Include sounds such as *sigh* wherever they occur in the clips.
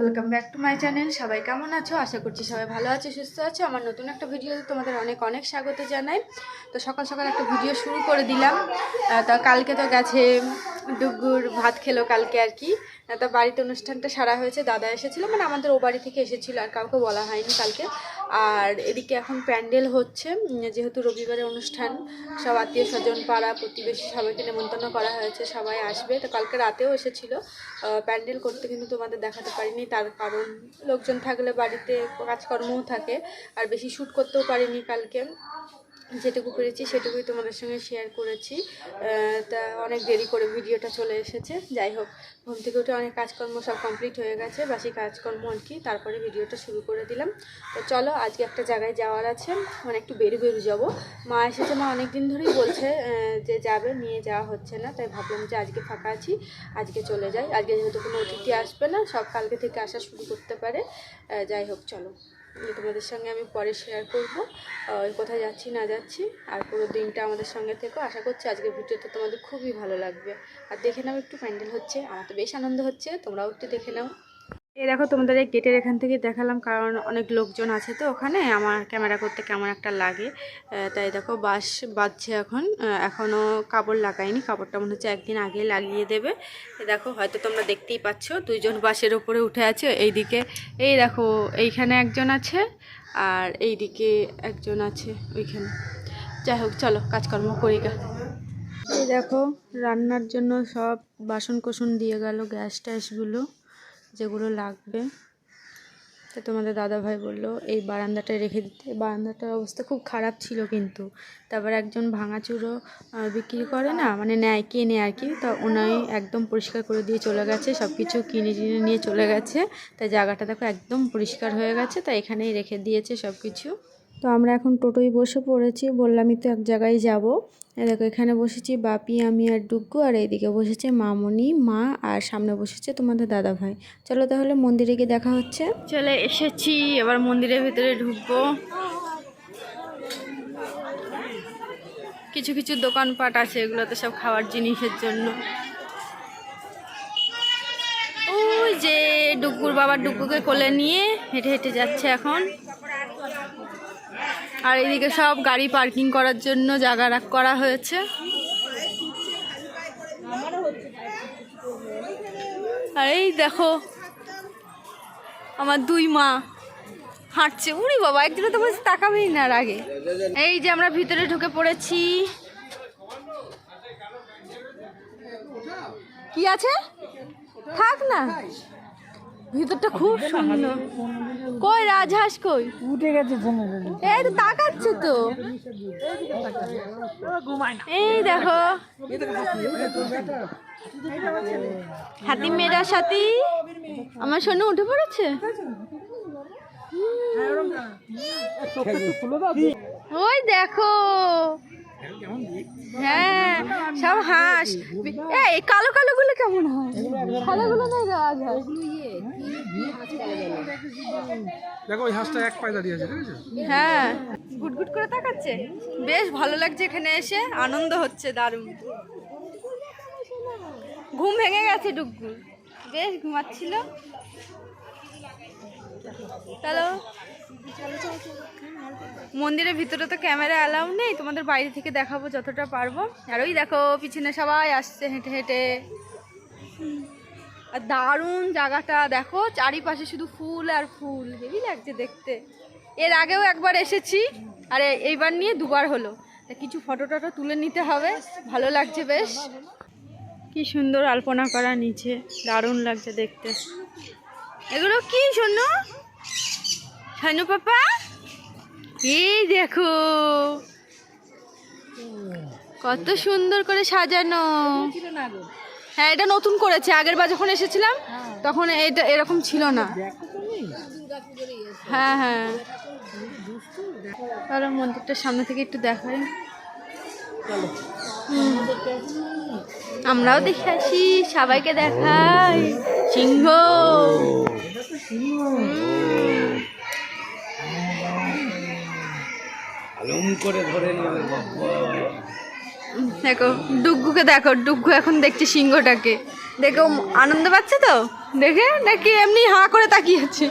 Welcome back to my channel সবাই কেমন আছো? আশা করছি সবাই ভালো আছে, সুস্থ আছো। আমার নতুন একটা ভিডিওতে তোমাদের অনেক অনেক স্বাগত জানাই। তো সকাল সকাল একটা ভিডিও শুরু করে দিলাম। তা কালকে তো গেছে ডুগুর ভাত খেলো কালকে আর কি। তা বাড়িতে অনুষ্ঠানটা সারা হয়েছে, দাদা এসেছিল মানে আমাদের ও বাড়ি থেকে এসেছিল, আর কাউকে বলা হয়নি কালকে। আর এদিকে এখন প্যান্ডেল হচ্ছে যেহেতু রবিবারে অনুষ্ঠান, সব আত্মীয় স্বজন, পাড়া প্রতিবেশী সবাইকে নেমন্তন্ন করা হয়েছে, সবাই আসবে। তো কালকে রাতেও এসেছিল। প্যান্ডেল করতে কিন্তু তোমাদের দেখাতে পারিনি, তার কারণ লোকজন থাকলে বাড়িতে কাজকর্মও থাকে, আর বেশি শ্যুট করতেও পারিনি কালকে। যেটুকু পেরেছি, সেটুকুই তোমাদের সঙ্গে শেয়ার করেছি। তা অনেক দেরি করে ভিডিওটা চলে এসেছে। যাই হোক, ঘুম থেকে উঠে অনেক কাজকর্ম সব কমপ্লিট হয়ে গেছে বাসি কাজকর্ম আর কি। তারপরে ভিডিওটা শুরু করে দিলাম। তো চলো, আজকে একটা জায়গায় যাওয়ার আছে মানে একটু বেরু বেরু যাব। মা এসেছে, মা অনেক দিন ধরেই বলছে যে যাবে, নিয়ে যাওয়া হচ্ছে না, তাই ভাবলাম যে আজকে ফাঁকা আছি, আজকে চলে যাই। আজকে যেহেতু কোনো অতিথি আসবে না, সব কালকে থেকে আসা শুরু করতে পারে। যাই হোক, চলো। তোমাদের সঙ্গে আমি পরে শেয়ার করব। কোথায় যাচ্ছি, না যাচ্ছি, আর পুরো দিনটা আমাদের সঙ্গে থেকো। আশা করছি আজকের ভিডিওটা তোমাদের খুবই ভালো লাগবে। আর দেখে নাও একটু, প্যান্ডেল হচ্ছে, আমার তো বেশ আনন্দ হচ্ছে, তোমরাও একটু দেখে নাও। এই দেখো তোমাদের এই গেটের এখান থেকে দেখালাম, কারণ অনেক লোকজন আছে তো ওখানে। আমার ক্যামেরা করতে কেমন একটা লাগে। তাই দেখো বাস বাজছে এখন। এখনও কাপড় লাগাইনি। কাপড়টা মনে হচ্ছে একদিন আগে লাগিয়ে দেবে। এই দেখো, হয়তো তোমরা দেখতেই পাচ্ছ, দুইজন বাসের ওপরে উঠে আছে। এইদিকে, এই দেখো, এইখানে একজন আছে আর এইদিকে একজন আছে ওইখানে। যাই হোক, চলো, কাজকর্ম করি গা। এই দেখো, রান্নার জন্য সব বাসন কোসন দিয়ে গেল, গ্যাস ট্যাসগুলো। যেগুলো লাগবে। তো তোমাদের দাদাভাই বলল, এই বারান্দাটায় রেখে দিতে। বারান্দাটার অবস্থা খুব খারাপ ছিল কিন্তু। তারপর একজন ভাঙাচুরো বিক্রি করে না মানে নেয়, কেনে আর কি। তা ওনাই একদম পরিষ্কার করে দিয়ে চলে গেছে সব কিছু কিনে টিনে নিয়ে চলে গেছে। তাই জায়গাটা দেখো একদম পরিষ্কার হয়ে গেছে তাই এখানেই রেখে দিয়েছে সব কিছু তো আমরা এখন টোটোয় বসে পড়েছি। বললামই তো এক জায়গায় যাব। দেখো, এখানে বসেছি বাপি, আমি আর ডুগ্গু, আর এইদিকে বসেছে মামনি, মা, আর সামনে বসেছে তোমাদের দাদা ভাই। চলো তাহলে মন্দিরে গিয়ে দেখা হচ্ছে। চলে এসেছি, এবার মন্দিরের ভিতরে ঢুকবো। কিছু কিছু দোকানপাট আছে, এগুলোতে সব খাওয়ার জিনিসের জন্য। ওই যে ডুগ্গুর বাবা ডুগ্গুকে কোলে নিয়ে হেঁটে হেঁটে যাচ্ছে এখন। আর এদিকে সব গাড়ি পার্কিং করার জন্য জায়গা রাখ করা হয়েছে। আর এই দেখো, আমার দুই মা হাঁটছে। উড়ি বাবা, একজনে তো বলছে তাকাবেই না আগে। এই যে আমরা ভিতরে ঢুকে পড়েছি। কি আছে? থাক না। ভিতরটা খুব সুন্দর। কই রাজহাঁস কই? উঠে গেছে এই তো তাকাচ্ছে তো। এই দেখো। হাতি মেয়েরা সাথী। আমার সোনু উঠে পড়েছে? ওই দেখো। হ্যাঁ সব হাঁস। এই কালো কালো গুলো কেমন হয়? সাদা গুলো নাই রাজহাঁস? দেখো ওই হাঁসটা এক পায়ে দাঁড়িয়ে আছে, ঠিক হ্যাঁ গুটগুট করে তাকাচ্ছে। বেশ ভালো লাগছে এখানে এসে, আনন্দ হচ্ছে দারুণ। ঘুম ভেঙে গেছে ডুগ্গু বেশ ঘুমাচ্ছিল। চলো। মন্দিরের ভিতরে তো ক্যামেরা অ্যালাউ নেই, তোমাদের বাইরে থেকে দেখাবো যতটা পারব। আর ওই দেখো, পিছনে সবাই আসছে হেঁটে হেঁটে। আর দারুণ জায়গাটা, দেখো, চারিপাশে শুধু ফুল আর ফুল হেবি লাগছে দেখতে। এর আগেও একবার এসেছি, আর এইবার নিয়ে দুবার হলো। কিছু ফটো টটো তুলে নিতে হবে, ভালো লাগছে বেশ। কি সুন্দর আলপনা করা নিচে, দারুণ লাগছে দেখতে। এগুলো কি শোনো শানু পাপা? এই দেখো। কত সুন্দর করে সাজানো। হ্যাঁ এটা নতুন করেছে। আগের বার যখন এসেছিলাম, তখন এটা এরকম ছিল না। হ্যাঁ হ্যাঁ। তাহলে মন্দিরটার সামনে থেকে একটু দেখাই। আমরাও দেখে আসি, সবাইকে দেখাই। সিংহ। করে ধরে নেবে দেখো ডুগ্গুকে দেখো ডুগ্গু এখন দেখছে সিংহটাকে। দেখো আনন্দ পাচ্ছে তো? দেখে নাকি এমনি হাঁ করে তাকিয়ে আছে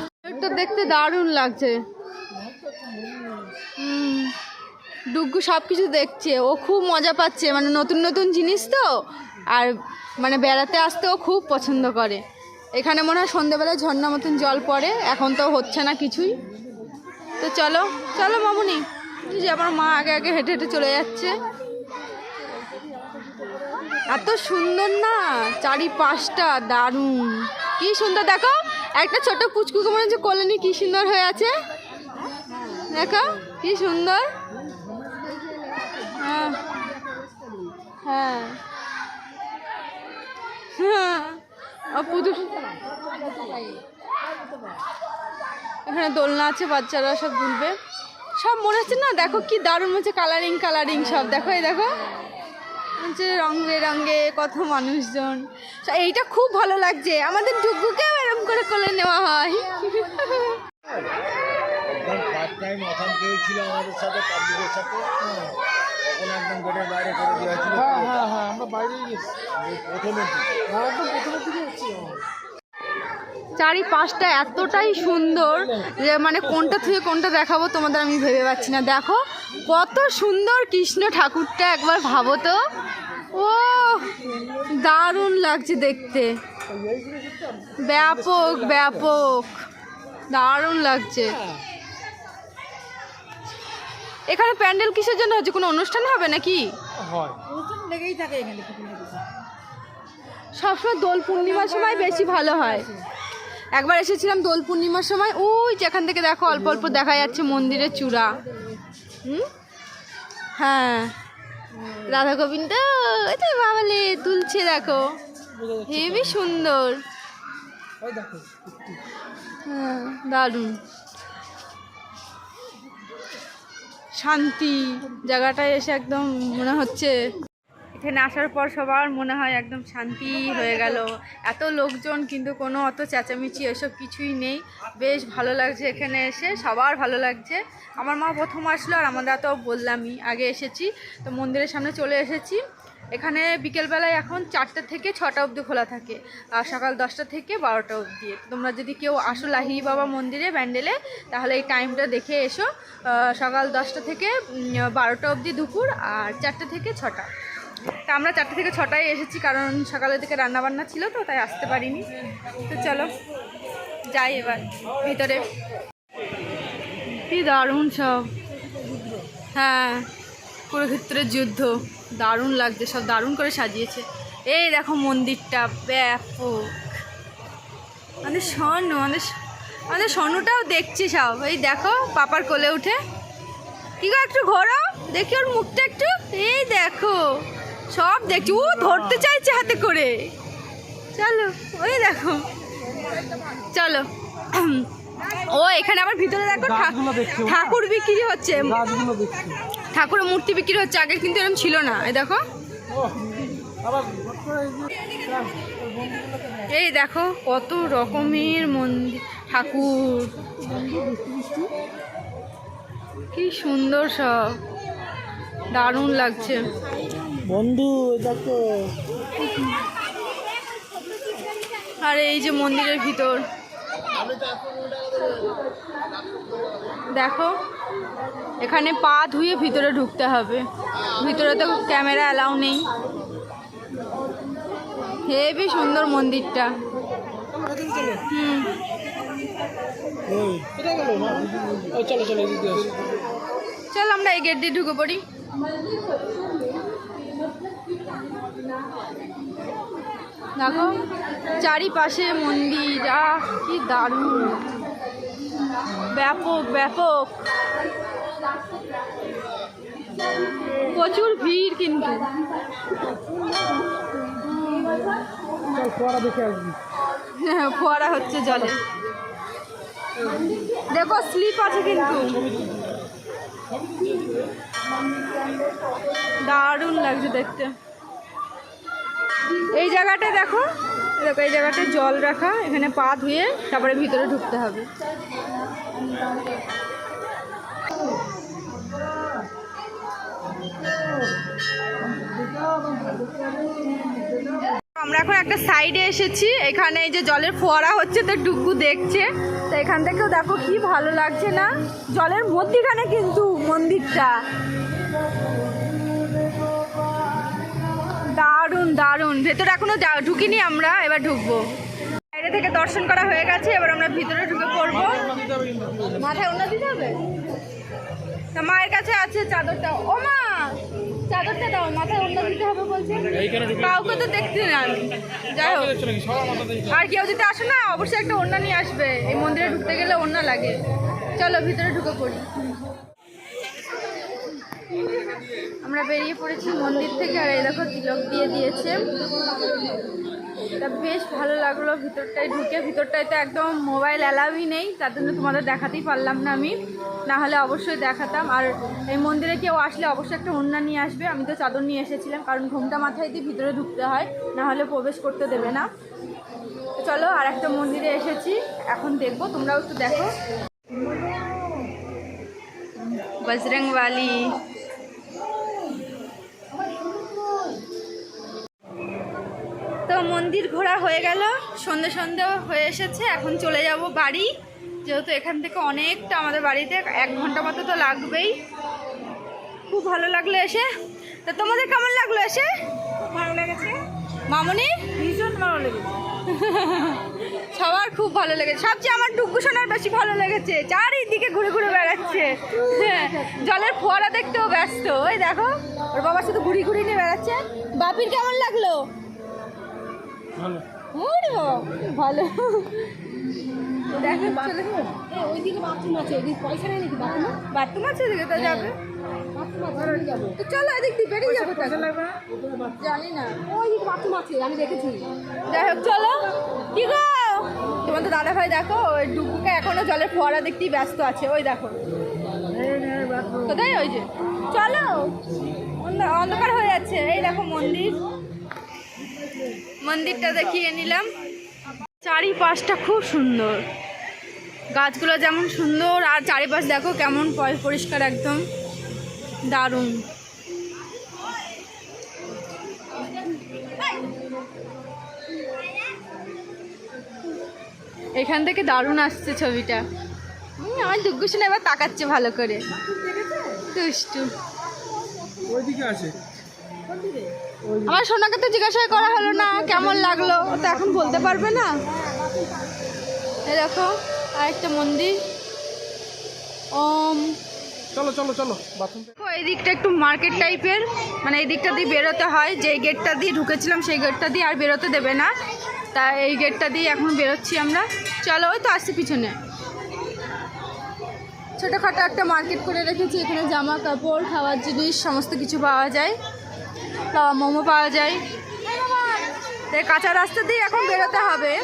দেখতে দারুণ লাগছে। ডুগ্গু সব কিছু দেখছে ও খুব মজা পাচ্ছে মানে নতুন নতুন জিনিস তো আর মানে বেড়াতে আসতে ও খুব পছন্দ করে। এখানে মনে হয় সন্ধ্যেবেলায় ঝর্ণা মতন জল পড়ে এখন তো হচ্ছে না কিছুই। তো চলো চলো মামুনি যে আমার মা আগে আগে হেঁটে হেঁটে চলে যাচ্ছে। এত সুন্দর না? চারিপাশটা দারুণ। কি সুন্দর, দেখো, একটা ছোট পুচকুকে মনে হচ্ছে কলোনি কি সুন্দর হয়ে আছে। দেখো, কি সুন্দর। হ্যাঁ হ্যাঁ। হ্যাঁ এখানে দোলনা আছে, বাচ্চারা সব দুলবে সব মনে হচ্ছে না, দেখো কি দারুণ হচ্ছে কালারিং কালারিং সব। দেখো, এই দেখো। হচ্ছে রং বেরঙে কত মানুষজন। তো এইটা খুব ভালো লাগছে। আমাদের ডুগুকেও এরকম করে কোলে নেওয়া হয়। একদম ফার্স্ট টাইম অসাম কেউ ছিল আমাদের সাথে পাবলিকের সাথে। তখন একদম গেটের বাইরে করে দেওয়া হয়েছিল হ্যাঁ হ্যাঁ হ্যাঁ আমরা বাইরেই গেছি। এই হ্যাঁ একদম প্রথমের দিকে এসেছি চারিপাশটা এতটাই সুন্দর যে মানে কোনটা থেকে কোনটা দেখাবো তোমাদের আমি ভেবে পাচ্ছি না। দেখো কত সুন্দর কৃষ্ণ ঠাকুরটা একবার ভাবো তো। ও দারুণ লাগছে দেখতে। ব্যাপক ব্যাপক। দারুণ লাগছে। এখানে প্যান্ডেল কিসের জন্য হচ্ছে? কোনো অনুষ্ঠান হবে নাকি? হয়। সবসময় দোল পূর্ণিমার সময় বেশি ভালো হয়। একবার এসেছিলাম দোল পূর্ণিমার সময়। ওই যেখান থেকে দেখো অল্প অল্প দেখা যাচ্ছে মন্দিরের চূড়া। হুম? হ্যাঁ। রাধা গোবিন্দ তো বাবালে তুলছে দেখো। হেবি সুন্দর। হ্যাঁ দারুণ। শান্তি, জায়গাটায় এসে একদম মনে হচ্ছে এখানে আসার পর সবার মনে হয় একদম শান্তি হয়ে গেল। এত লোকজন কিন্তু কোনো অত চেঁচামেচি এসব কিছুই নেই। বেশ ভালো লাগছে এখানে এসে, সবার ভালো লাগছে। আমার মা প্রথম আসলো আর আমরা তো বললামই, আগে এসেছি, তো মন্দিরের সামনে চলে এসেছি। এখানে বিকেলবেলায় এখন চারটে থেকে ছটা অবধি খোলা থাকে, আর সকাল দশটা থেকে বারোটা অবধি। তোমরা যদি কেউ আসো লাহিড়ি বাবা মন্দিরে ব্যান্ডেলে, তাহলে এই টাইমটা দেখে এসো। সকাল দশটা থেকে বারোটা অবধি দুপুর আর চারটে থেকে ছটা। তা আমরা চারটে থেকে ছটায় এসেছি, কারণ সকালের দিকে রান্নাবান্না ছিল তো, তাই আসতে পারিনি। তো চলো, যাই এবার ভিতরে। কি দারুণ সব। হ্যাঁ কুরুক্ষেত্রের যুদ্ধ। দারুণ লাগছে, সব দারুণ করে সাজিয়েছে। এই দেখো মন্দিরটা, ব্যাপক। আমাদের স্বর্ণ স- আমাদের স্বর্ণটাও দেখছি সব। এই দেখো, পাপার কোলে উঠে। কি একটু ঘোরো দেখি ওর মুখটা একটু। এই দেখো। সব দেখছি। ও ধরতে চাইছে হাতে করে। চলো ওই দেখো। চলো। ও এখানে আবার ভিতরে দেখো। ঠাকুর বিক্রি হচ্ছে। ঠাকুরের মূর্তি বিক্রি হচ্ছে আগে কিন্তু এরকম ছিল না। এই দেখো। এই দেখো কত রকমের মন্দির ঠাকুর। কি সুন্দর সব। দারুণ লাগছে। বন্ধু দেখো। আর এই যে মন্দিরের ভিতর। দেখো এখানে পা ধুয়ে ভিতরে ঢুকতে হবে। ভিতরে তো ক্যামেরা অ্যালাউ নেই। হেবি সুন্দর মন্দিরটা। হুম চল আমরা এই গেট দিয়ে ঢুকে পড়ি। দেখো চারিপাশে মন্দির আহ কি দারুণ। ব্যাপক ব্যাপক। প্রচুর ভিড় কিন্তু। ফোয়ারা হ্যাঁ, ফোয়ারা হচ্ছে জলে। দেখো স্লিপ আছে কিন্তু। দারুণ লাগছে দেখতে। এই জায়গাটা দেখো দেখো, এই জায়গাটায় জল রাখা, এখানে পা ধুয়ে তারপরে ভিতরে ঢুকতে হবে। আমরা এখন একটা সাইডে এসেছি, এখানে এই যে জলের ফোয়ারা হচ্ছে, তো ডুগু দেখছে। তো এখান থেকেও দেখো কি ভালো লাগছে না। জলের মধ্যিখানে কিন্তু মন্দিরটা। দারুণ। ভেতরে এখনও ঢুকিনি আমরা এবার ঢুকবো। বাইরে থেকে দর্শন করা হয়ে গেছে এবার আমরা ভিতরে ঢুকে পড়ব। মাথায় অন্য দিতে হবে? তা মায়ের কাছে আছে চাদরটা। ও মা! চাদরটা দাও মাথায় অন্য দিতে হবে বলছে। কাউকে তো দেখতে না। যাই হোক। আর কেউ যদি আসে না অবশ্যই একটা ওড়না নিয়ে আসবে। এই মন্দিরে ঢুকতে গেলে ওড়না লাগে। চলো ভিতরে ঢুকে পড়ি। আমরা বেরিয়ে পড়েছি মন্দির থেকে, আর দেখো তিলক দিয়ে দিয়েছে। তা বেশ ভালো লাগল ভিতরটায় ঢুকে। ভিতরটায় তো একদম মোবাইল অ্যালাউই নেই, তার জন্য তোমাদের দেখাতেই পারলাম না আমি। না হলে অবশ্যই দেখাতাম। আর এই মন্দিরে কেউ আসলে অবশ্যই একটা ওড়না নিয়ে আসবে। আমি তো চাদর নিয়ে এসেছিলাম, কারণ ঘুমটা মাথায় দিয়ে ভিতরে ঢুকতে হয়, না হলে প্রবেশ করতে দেবে না। চলো, আর একটা মন্দিরে এসেছি। এখন দেখব, তোমরাও একটু দেখো। বজরংবালি। তো মন্দির ঘোরা হয়ে গেল। সন্ধে সন্ধে হয়ে এসেছে এখন চলে যাব বাড়ি। যেহেতু এখান থেকে অনেকটা আমাদের বাড়িতে এক ঘণ্টা মতো তো লাগবেই। খুব ভালো লাগল এসে। তা তোমাদের কেমন লাগল এসে? ভালো লেগেছে। মামনি? ভীষণ ভালো লেগেছে। *laughs* সবার খুব ভালো লেগেছে। সবচেয়ে আমার টুকু সোনার বেশি ভালো লেগেছে। চারিদিকে ঘুরে ঘুরে বেড়াচ্ছে। হ্যাঁ *laughs* জলের ফোয়ারা দেখতেও ব্যস্ত। ওই দেখো ওর বাবা শুধু ঘুরি ঘুরি নিয়ে বেড়াচ্ছে। বাপির কেমন লাগল? ভালো। ওইদিকে বাথরুম আছে ওইদিকে পয়সা নেই নাকি বাথরুম? বাথরুম আছে তো যাবে। তো চলো এদিক দিয়ে বেরিয়ে যাব না ওখানে জানি না। ওইদিকে বাথরুম আছে আমি দেখেছি। যাই হোক চলো। কি গো? তোমার তো দাদা ভাই দেখো ওই ডুবুকে এখনও জলের ফোয়ারা দেখতেই ব্যস্ত আছে ওই দেখো। কোথায়? ওই যে। চলো। অন্ধ- অন্ধকার হয়ে যাচ্ছে। এই দেখো মন্দির। মন্দিরটা দেখিয়ে নিলাম। চারিপাশটা খুব সুন্দর। গাছগুলো যেমন সুন্দর, আর চারিপাশ দেখো কেমন পরিষ্কার একদম। দারুণ। এখান থেকে দারুণ আসছে ছবিটা। আমার দুগ্গুসুন এবার তাকাচ্ছে ভালো করে। দুষ্টু। ওইদিকে আছে। আমার সোনাকে তো জিজ্ঞাসা করা হলো না কেমন লাগল? ও তো এখন বলতে পারবে না। এই দেখো আরেকটা মন্দির। ওম। চলো চলো চলো দেখো এই দিকটা একটু মার্কেট টাইপের মানে এই দিকটা দিয়ে বেরোতে হয়। যে গেটটা দিয়ে ঢুকেছিলাম সেই গেটটা দিয়ে আর বেরোতে দেবে না। তা এই গেটটা দিয়ে এখন বেরোচ্ছি আমরা। চলো ওই তো আসছে পিছনে। ছোটোখাটো একটা মার্কেট করে রেখেছি এখানে জামা কাপড় খাওয়ার জিনিস সমস্ত কিছু পাওয়া যায়। মোমো পাওয়া যায়। তাই কাঁচা রাস্তা দিয়ে এখন বেরোতে হবে।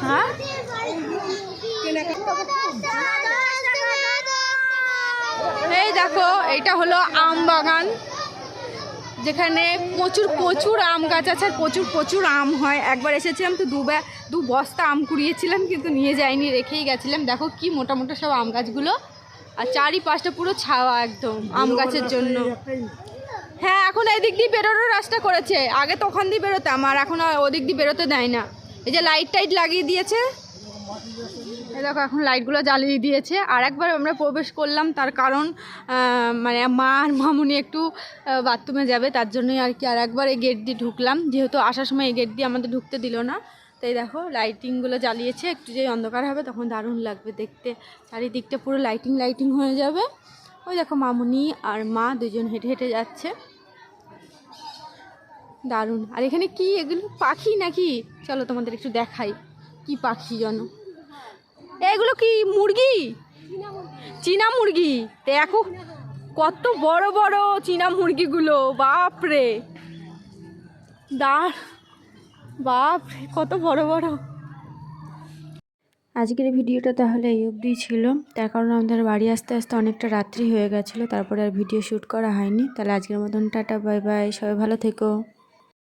হ্যাঁ? এই দেখো, এইটা হলো আম বাগান। যেখানে প্রচুর প্রচুর আম গাছ আছে আর প্রচুর প্রচুর আম হয়। একবার এসেছিলাম তো দু ব্যা- দু বস্তা আম কুড়িয়েছিলাম, কিন্তু নিয়ে যাইনি, রেখেই গেছিলাম। দেখো কি মোটা মোটা সব আম গাছগুলো। আর চারিপাশটা পুরো ছাওয়া একদম আম গাছের জন্য। হ্যাঁ এখন এই দিক দিয়ে বেরোনোর রাস্তা করেছে। আগে তো ওখান দিয়ে বেরোতাম আর এখন ওদিক দিয়ে বেরোতে দেয় না। এই যে লাইট টাইট লাগিয়ে দিয়েছে। দেখো এখন লাইটগুলো জ্বালিয়ে দিয়েছে। আর একবার আমরা প্রবেশ করলাম তার কারণ মানে মা আর মামুনি একটু বাথরুমে যাবে তার জন্যই আর কি আর একবার এই গেট দিয়ে ঢুকলাম। যেহেতু আসার সময় এই গেট দিয়ে আমাদের ঢুকতে দিল না। তাই দেখো লাইটিংগুলো জ্বালিয়েছে, একটু যে অন্ধকার হবে তখন দারুণ লাগবে দেখতে। চারিদিকটা পুরো লাইটিং লাইটিং হয়ে যাবে। ওই দেখো মামুনি আর মা দুজন হেঁটে হেঁটে যাচ্ছে। দারুণ। আর এখানে কি? এগুলো পাখি নাকি? চলো তোমাদের একটু দেখাই, কি পাখি যেন। এগুলো কি মুরগি? চীনা মুরগি। দেখো, কত বড় বড় চীনা মুরগিগুলো, বাপরে। দার বাপরে কত বড় বড়। আজকের ভিডিওটা তাহলে এই অবধি ছিল। তার কারণে আমাদের বাড়ি আসতে আসতে অনেকটা রাত্রি হয়ে গেছিল, তারপরে আর ভিডিও শ্যুট করা হয়নি। তাহলে আজকের মতন টাটা, বাই বাই, সবাই ভালো থেকো।